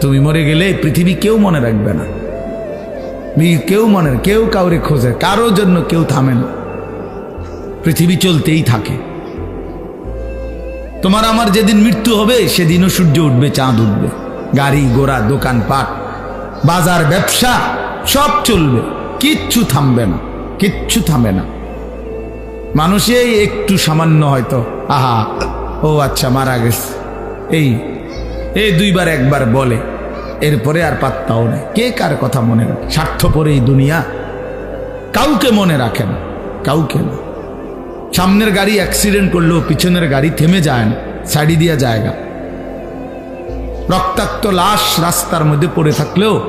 তুমি মরে গেলে পৃথিবী কেউ মনে রাখবে না। কেউ মনে, কেউ কাউরে খোঁজে, কারও জন্য কেউ থামে না। পৃথিবী চলতেই থাকে। তোমার আমার যেদিন মৃত্যু হবে, সেদিনও সূর্য উঠবে, চাঁদ উঠবে। গাড়ি, ঘোড়া দোকানপাট বাজার, ব্যবসা, সব চলবে। কিচ্ছু থামবে না, কিচ্ছু থামবে না। মানুষে একটু সামান্য হয়তো, আহা, ও আচ্ছা মারা গেছে। এই এই দুইবার, একবার বলে। এরপরে আর পাত্তাও নেই। কে কার কথা মনে রাখে? স্বার্থপর এই দুনিয়া কাউকে মনে রাখে না। কাউকে না। সামনের গাড়ি অ্যাক্সিডেন্ট করলেও পিছনের গাড়ি থেমে যায় না। সাইডি দিয়া জায়গা। রক্তাক্ত লাশ রাস্তার মধ্যে পড়ে থাকলেও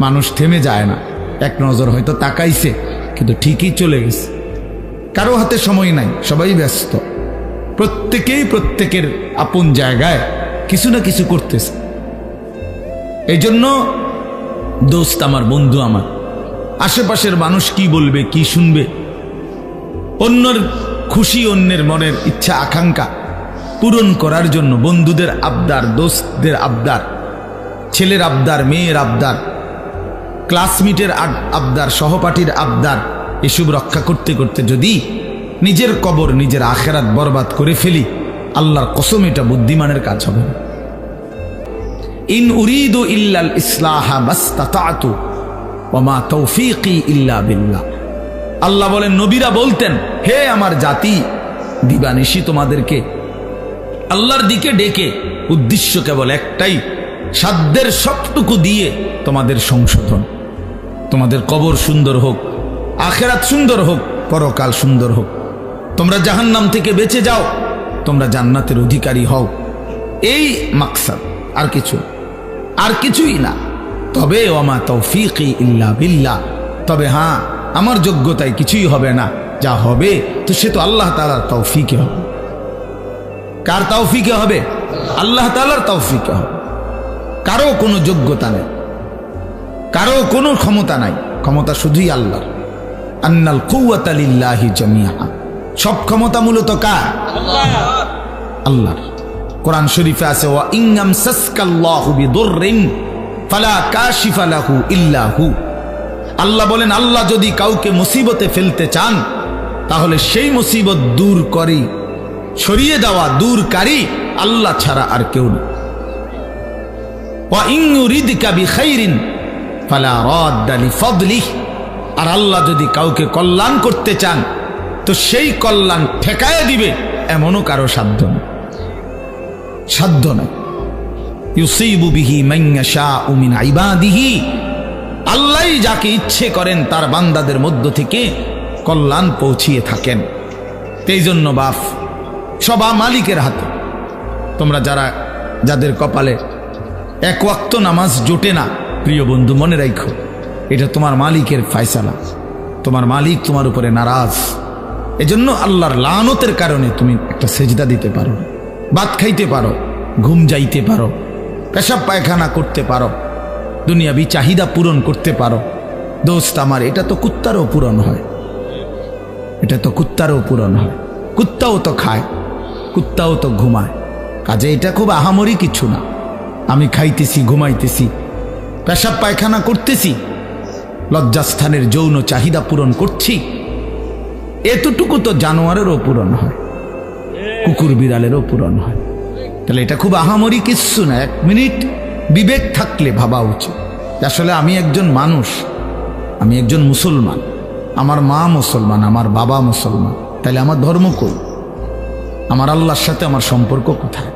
মানুষ থেমে যায় না। এক নজর হয়তো তাকাইছে, কিন্তু ঠিকই চলে গেছে। কারও হাতে সময় নাই, সবাই ব্যস্ত। প্রত্যেকেই প্রত্যেকের আপন জায়গায় কিছু না কিছু করতেছে এই জন্য দোস্ত আমার, বন্ধু আমার, আশেপাশের মানুষ কি বলবে, কি শুনবে অন্যর খুশি, অন্যের মনের ইচ্ছা, আকাঙ্ক্ষা পূরণ করার জন্য বন্ধুদের আবদার দোস্তদের আবদার, ছেলের আবদার, মেয়ের আবদার, ক্লাসমেটের আবদার, সহপাঠীর আবদার, এসব রক্ষা করতে করতে যদি নিজের কবর, নিজের আখেরাত বরবাদ করে ফেলি, আল্লাহর কসম এটা বুদ্ধিমানের কাজ হবে না। ইন উরিদু ইল্লাল ইসলাহা বাস্তাতাতু ওমা তৌফিকি ইল্লা বিল্লাহ। আল্লাহ বলেন, নবীরা বলতেন, হে আমার জাতি, দিবানিশি তোমাদেরকে। আল্লাহর দিকে ডেকে উদ্দেশ্য কেবল একটাই, সাধ্যের সবটুকু দিয়ে তোমাদের সংশোধন। তোমাদের কবর সুন্দর হোক, আখেরাত সুন্দর হোক, পরকাল সুন্দর হোক। তোমরা জাহান্নাম থেকে বেঁচে যাও, তোমরা জান্নাতের অধিকারী হও। এই মাকসাদ, আর কিছু আর কিছুই না। তবে ওমা তৌফিকি ইল্লা বিল্লাহ। তবে হ্যাঁ আমার যোগ্যতায় কিছুই হবে না। যা হবে, তো সে তো আল্লাহ তালার তৌফিকে হবে। কার তৌফিকে হবে? আল্লাহ তালার তৌফিকে হবে। কারও কোনো যোগ্যতা নেই। কারও কোনো ক্ষমতা নাই। ক্ষমতা শুধুই আল্লাহর। আন্নাল কৌয়াতালিল্লাহি জামিয়া সব ক্ষমতা মূলত কার? আল্লাহর। কোরআন শরীফে আছে, ওয়া ইংগাম সাসকাল্লাহু বিদুররিন, ফালা কাশিফা লাহু ইল্লা হু। আল্লাহ বলেন, আল্লাহ যদি কাউকে মুসিবতে ফেলতে চান, তাহলে সেই মুসিবত দূর করি, সরিয়ে দেওয়া দূরকারী আল্লাহ ছাড়া আর কেউ না আর আল্লাহ যদি কাউকে কল্যাণ করতে চান, তো সেই কল্যাণ ঠেকায় দিবে, এমনও কারও সাধ্য নেই। সাধ্য মাইয়াশা উমিন আল্লাহ যাকে ইচ্ছে করেন তার বান্দাদের মধ্য থেকে কল্যাণ পৌঁছিয়ে থাকেন। এই জন্য বাপ, সবা মালিকের হাতে তোমরা যারা, যাদের কপালে এক ওয়াক্ত নামাজ জোটে না, প্রিয় বন্ধু, মনে রাখো এটা তোমার মালিকের ফায়সালা। তোমার মালিক তোমার উপরে নারাজ। এজন্য আল্লাহর লানতের কারণে তুমি একটা সেজদা দিতে পারো। ভাত খাইতে পারো, ঘুম যাইতে পারো, পেশাব পায়খানা করতে পারো, দুনিয়াবি চাহিদা পূরণ করতে পারো। দোস্ত আমার, এটা তো কুত্তারও পূরণ হয়। এটা তো কুত্তারও পূরণ হয়। কুত্তাও তো খায়, কুত্তাও তো ঘুমায়। কাজে এটা খুব আহামরি কিছু না। আমি খাইতেছি, ঘুমাইতেছি, পেশাব পায়খানা করতেছি, লজ্জাস্থানের যৌন চাহিদা পূরণ করছি। এতটুকু তো জানোয়ারেরও পূরণ হয়। কুকুর বিড়ালেরও পূরণ হয়। তাহলে এটা খুব আহামরি কিচ্ছু না, এক মিনিট বিবেক থাকলে ভাবা উচিত। আসলে আমি একজন মানুষ, আমি একজন মুসলমান, আমার মা মুসলমান, আমার বাবা মুসলমান, তাহলে আমার ধর্ম কই? আমার আল্লাহর সাথে আমার সম্পর্ক কোথায়?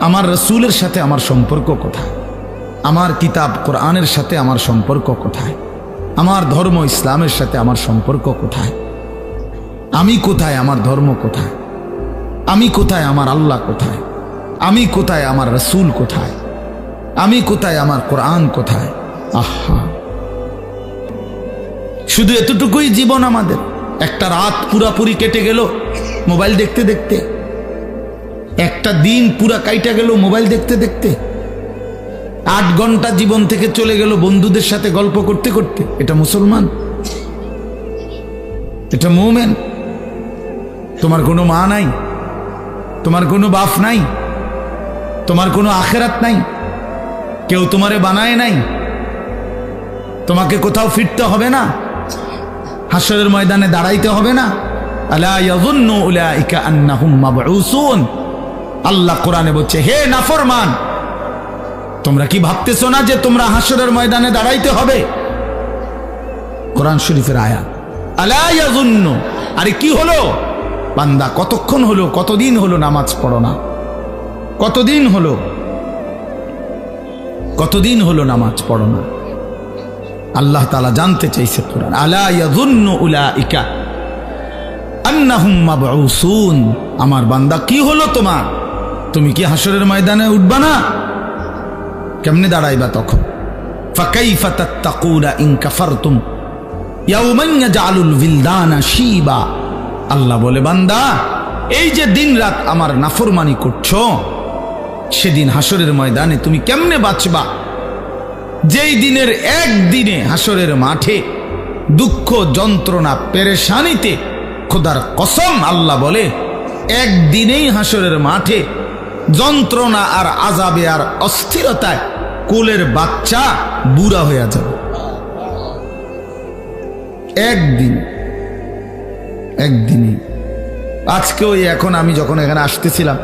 আমার রসুলের সাথে আমার সম্পর্ক কোথায়? আমার কিতাব কোরআনের সাথে আমার সম্পর্ক কোথায়? আমার ধর্ম ইসলামের সাথে আমার সম্পর্ক কোথায়? আমি কোথায়? আমার ধর্ম কোথায়? আমি কোথায় আমার আল্লাহ কোথায়? আমি কোথায় আমার রসুল কোথায়? আমি কোথায় আমার কোরআন কোথায়? আহা। শুধু এতটুকুই জীবন আমাদের। একটা রাত পুরাপুরি কেটে গেল মোবাইল দেখতে দেখতে। একটা দিন পুরা কাইটা গেল মোবাইল দেখতে দেখতে। আট ঘণ্টা জীবন থেকে চলে গেল বন্ধুদের সাথে গল্প করতে করতে। এটা মুসলমান? এটা মোমেন? তোমার কোনো মা নাই? তোমার কোনো বাপ নাই, তোমার কোনো আখেরাত নাই, কেউ তোমারে বানায় নাই, তোমাকে কোথাও ফিরতে হবে না, হাসরের ময়দানে দাঁড়াইতে হবে না। আল্লাহ কোরআনে বলছে, হে নাফরমান, তোমরা কি ভাবতেছো না যে তোমরা হাসরের ময়দানে দাঁড়াইতে হবে? কোরআন শরীফের আয়াত, আলা ইয়াযুন্নু, আরে কি হলো? বান্দা, কতক্ষণ হলো, কতদিন হলো নামাজ পড়ো না? কতদিন হলো? কতদিন হলো নামাজ পড়ো না? আল্লাহ তালা জানতে চাইছে কোরআন। আলা আন্নাহুম মাবউসুন। আমার বান্দা, কি হলো তোমার? তুমি কি হাসরের ময়দানে উঠবা না? কেমনে দাঁড়াইবা তখন? ফাকাইফা তাত্তাকুনা ইন কাফারতুম। ইয়াউমান ইয়াজআলুল বিলদানা শিবা। আল্লাহ বলে, বান্দা, এই যে দিন রাত আমার নাফরমানি করছ, সেদিন হাসরের ময়দানে তুমি কেমনে বাঁচবা? যেই দিনের একদিনে হাসরের মাঠে দুঃখ, যন্ত্রণা, পেরেশানিতে খোদার কসম আল্লাহ বলে, একদিনেই হাসরের মাঠে যন্ত্রণা আর আজাবে আর অস্থিরতায় কোলের বাচ্চা বুড়া হয়ে যাবে। একদিন একদিনে আজকে ওই এখন আমি যখন এখানে আসতেছিলাম,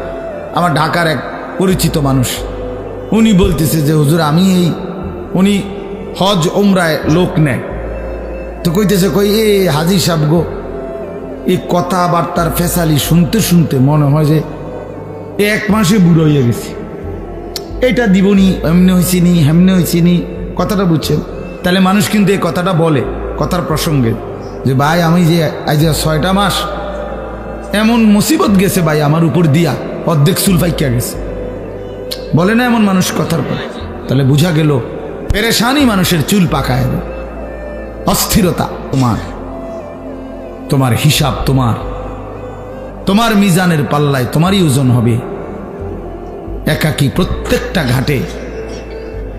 আমার ঢাকার এক পরিচিত মানুষ, উনি বলতেছে যে, হুজুর, আমি এই উনি হজ ওমরায় লোক নেয়। তো কইতেছে, কই, এ হাজি সাহেব গো, এই কথাবার্তার ফেসালি শুনতে শুনতে মনে হয় যে, এক মাসে বুড়ো হয়ে গেছি। এটা দিবনি, এমনি হয়েছি নি, হেমনে হয়েছি নি, কথাটা বুঝছেন? তাহলে মানুষ কিন্তু এই কথাটা বলে, কথার প্রসঙ্গে। যে ভাই, আমি যে আজ ছয়টা মাস এমন মুসিবত গেছে ভাই আমার উপর দিয়া, অর্ধেক চুল ফাইকা গেছে। বলে না এমন মানুষ কথার পর। তাহলে বুঝা গেল, পেরেশানি মানুষের চুল পাকায়। অস্থিরতা তোমার তোমার হিসাব তোমার তোমার মিজানের পাল্লায় তোমারই ওজন হবে। একাকি প্রত্যেকটা ঘাটে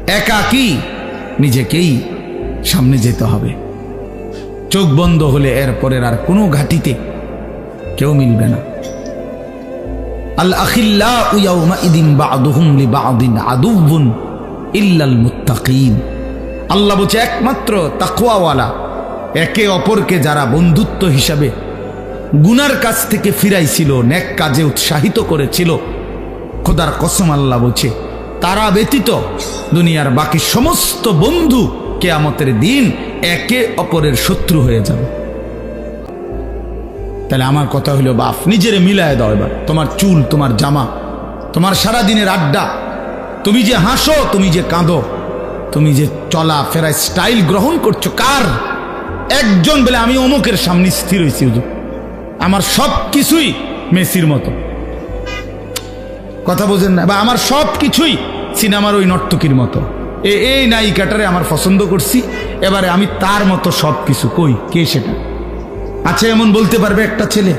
একাকি নিজেকেই সামনে যেতে হবে। চোখ বন্ধ হলে এরপরের আর কোনো ঘাটিতে কেউ মিলবে না। আল আখিল্লা উয়াউমা ইদিন বাদুহুম লি বাদিন আদুবুন ইল্লাল মুত্তাকিন। আল্লাহ বলছে, একমাত্র একে অপরকে যারা বন্ধুত্ব হিসাবে গুনার কাছ থেকে ফিরাইছিল, নেক কাজে উৎসাহিত করেছিল, খোদার কসম আল্লাহ বলছে, তারা ব্যতীত দুনিয়ার বাকি সমস্ত বন্ধু কেয়ামতের দিন একে অপরের শত্রু হয়ে যাবে। তাহলে আমার কথা হইল বাপ, নিজেরে মিলায় দাও এবার। তোমার চুল, তোমার জামা, তোমার সারা দিনের আড্ডা। তুমি যে হাসো, তুমি যে কাঁদো, তুমি যে চলা ফেরায় স্টাইল গ্রহণ করছ, কার? একজন বলে আমি অমুকের সামনে স্থির হয়েছি আমার সব কিছুই মেসির মতো। কথা বোঝেন না? বা আমার সব কিছুই সিনেমার ওই নর্তকীর মতো। এই নায়িকাটারে আমার পছন্দ করছি। এবারে আমি তার মতো সব কিছু কই? কে সেটা? আছে এমন বলতে পারবে একটা ছেলে,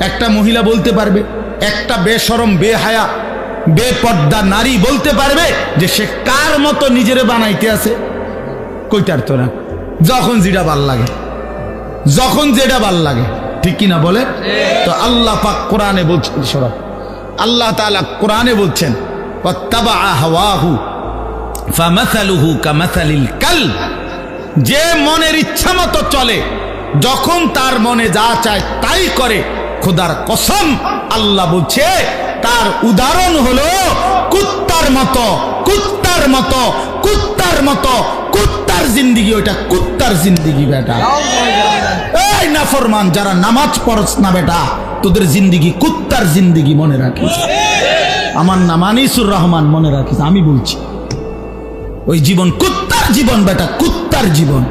একটা মহিলা বলতে পারবে, একটা বেসরম, বেহায়া, বেপর্দা নারী বলতে পারবে যে সে কার মতো নিজেরে বানাইতে আছে। কইতার তো না যখন যেটা ভালো লাগে। যখন যেটা ভালো লাগে। ঠিক কিনা বলে তো আল্লাহ পাক কোরআনে বলছেন সরব আল্লাহ তাআলা কোরআনে বলছেন হাওয়াহু। ফামাসালুহু কামাসালিল কালব যে মনের ইচ্ছা মতো চলে, যখন তার মনে যা চায় তাই করে। খোদার কসম, আল্লাহ বলছে, তার উদাহরণ হলো, কুত্তার মতো কুত্তার মতো কুত্তার মতো, কুত্তার জিন্দিগি, ওইটা কুত্তার জিন্দিগি বেটা। এই নাফরমান, যারা নামাজ পড়ছ না বেটা, তোদের জিন্দিগি কুত্তার জিন্দিগি মনে রাখিস। আমার নাম আনিসুর রহমান মনে রাখিস, আমি বলছি। ওই জীবন কুত্তার জীবন বেটা, কুত্তার জীবন।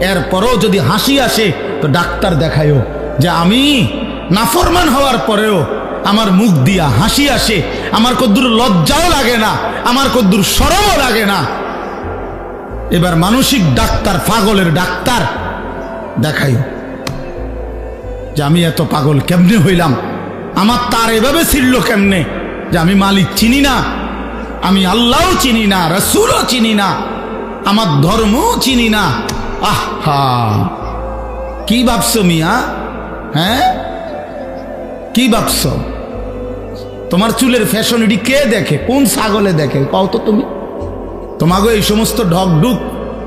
এরপরও যদি হাসি আসে, তো ডাক্তার দেখায়ও যে আমি নাফরমান হওয়ার পরেও আমার মুখ দিয়া হাসি আসে, আমার কদ্দুর লজ্জাও লাগে না, আমার কদ্দুর সরমও লাগে না। এবার মানসিক ডাক্তার, পাগলের ডাক্তার দেখাইও যে আমি এত পাগল কেমনে হইলাম? আমার তার এভাবে ছিল কেমনে? যে আমি মালিক চিনি না আমি আল্লাহও চিনি না, রসুলও চিনি না, আমার ধর্মও চিনি না। আহা কি ভাবছ মিয়া? হ্যাঁ? কি ভাবছ? তোমার চুলের ফ্যাশন এটি কে দেখে? কোন ছাগলে দেখে? কও তো তুমি। তোমাকে এই সমস্ত ঢক ঢুক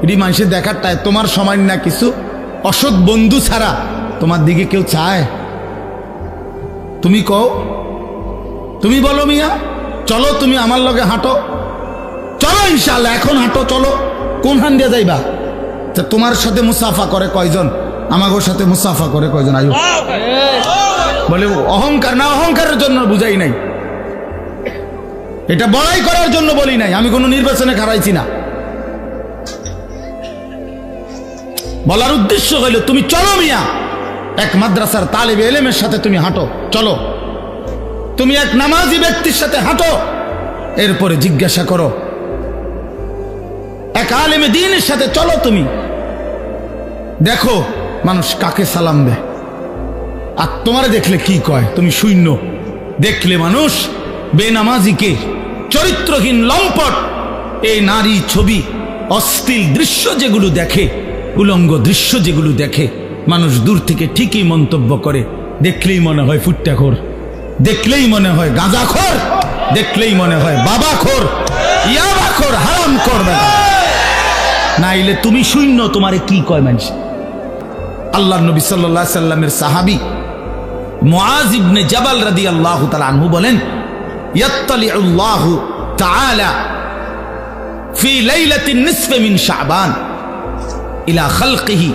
এটি মানুষের দেখার টাই তোমার সময় না কিছু। অসৎ বন্ধু ছাড়া তোমার দিকে কেউ চায়। তুমি কও। তুমি বলো মিয়া। চলো তুমি আমার লগে হাঁটো। চলো ইনশাল্লাহ এখন হাঁটো, চলো। কোন হান দিয়ে যাইবা? তা তোমার সাথে মুসাফা করে কয়জন? আমাগোর সাথে মুসাফা করে কয়জন, আয়ু। বলে, অহংকার, না অহংকারের জন্য বুঝাই নাই। এটা বড়াই করার জন্য বলি নাই, আমি কোনো নির্বাচনে খারাইছি না। বলার উদ্দেশ্য হইল, তুমি চলো মিয়া। এক মাদ্রাসার তালেব এলেমের সাথে তুমি হাঁটো, চলো। তুমি এক নামাজি ব্যক্তির সাথে হাঁটো। এরপরে জিজ্ঞাসা করো, এক আলেমে দিনের সাথে চলো তুমি। দেখো মানুষ কাকে সালাম দেয়। আর তোমারে দেখলে কি কয়? তুমি শূন্য। দেখলে মানুষ বেনামাজিকে চরিত্রহীন লম্পট। এই নারী ছবি, অশ্লীল দৃশ্য যেগুলো দেখে, উলঙ্গ দৃশ্য যেগুলো দেখে, মানুষ দূর থেকে ঠিকই মন্তব্য করে। দেখলেই মনে হয় ফুট্টাখোর। দেখলেই মনে হয় গাঁজাখোর দেখলেই মনে হয় বাবাখোর ইয়াবাখোর হারাম করবে নাইলে তুমি শূন্য, তোমারে কি কয় মানুষ? আল্লাহ নবী সাল্লাহ সাল্লামের সাহাবি মুআজ ইবনে জাবাল রাদিয়াল্লাহু তাআলা আনহু বলেন, ইয়াত্তালিউল্লাহু তাআলা ফি লাইলাতিন নিসফি মিন শাবান ইলা খালকিহি।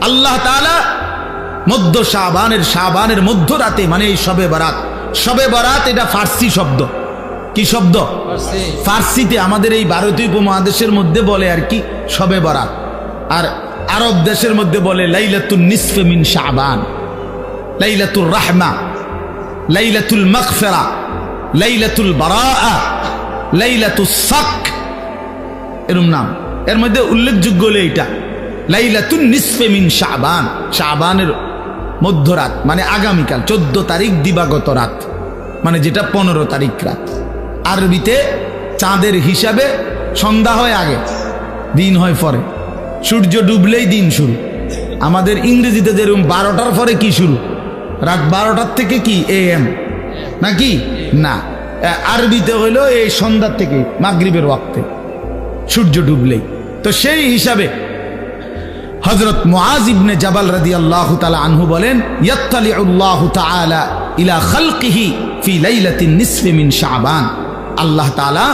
আল্লাহ তাআলা মধ্য শাবানের শাবানের মধ্যরাতে মানে এই সবে বরাত। সবে বরাত এটা ফার্সি শব্দ। কি শব্দ? ফার্সিতে আমাদের এই ভারতীয় উপমহাদেশের মধ্যে বলে আর কি শবে বরাত। আর আরব দেশের মধ্যে বলে লাইলাতুন নিসফে মিন শাবান। লাইলাতুল রাহমা লাইলাতুল মাগফিরা লাইলাতুল বারাআ লাইলাতুস সাক এরম নাম। এর মধ্যে উল্লেখযোগ্য হলো এইটা। লাইলাতুন নিসফে মিন শাবান। শাবানের মধ্যরাত মানে আগামীকাল, চোদ্দ তারিখ দিবাগত রাত মানে যেটা পনেরো তারিখ রাত। আরবিতে চাঁদের হিসাবে সন্ধ্যা হয় আগে, দিন হয় পরে। সূর্য ডুবলেই দিন শুরু। আমাদের ইংরেজিতে যেরকম বারোটার পরে কি শুরু? রাত বারোটার থেকে কি এ এম? নাকি? না। আরবিতে হইল এই সন্ধ্যার থেকে, মাগরিবের ওয়াক্তে। সূর্য ডুবলেই। তো সেই হিসাবে হজরত ইবনে জাবাল রাদিয়াল্লাহু তাআলা আনহু বলেন, ইয়াত্তালিউল্লাহু তাআলা ইলা খালকিহি ফি লাইলাতিন নিসফি মিন শাবান। আল্লাহ তাআলা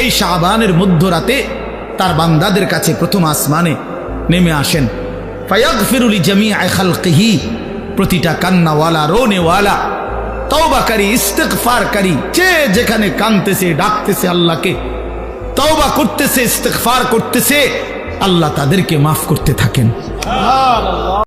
এই শাবানের মধ্যরাতে তার বান্দাদের কাছে প্রথম আসমানে নেমে আসেন। ফায়াগফিরু লিজামিআ খালকিহি, প্রতিটা কান্নাওয়ালা রোনেওয়ালা তওবাকারী ইস্তেগফারকারী যে যেখানে কানতেছে, ডাকতেছে আল্লাহকে। তওবা করতেছে, ইস্তেগফার করতেছে আল্লাহ তাদেরকে মাফ করতে থাকেন।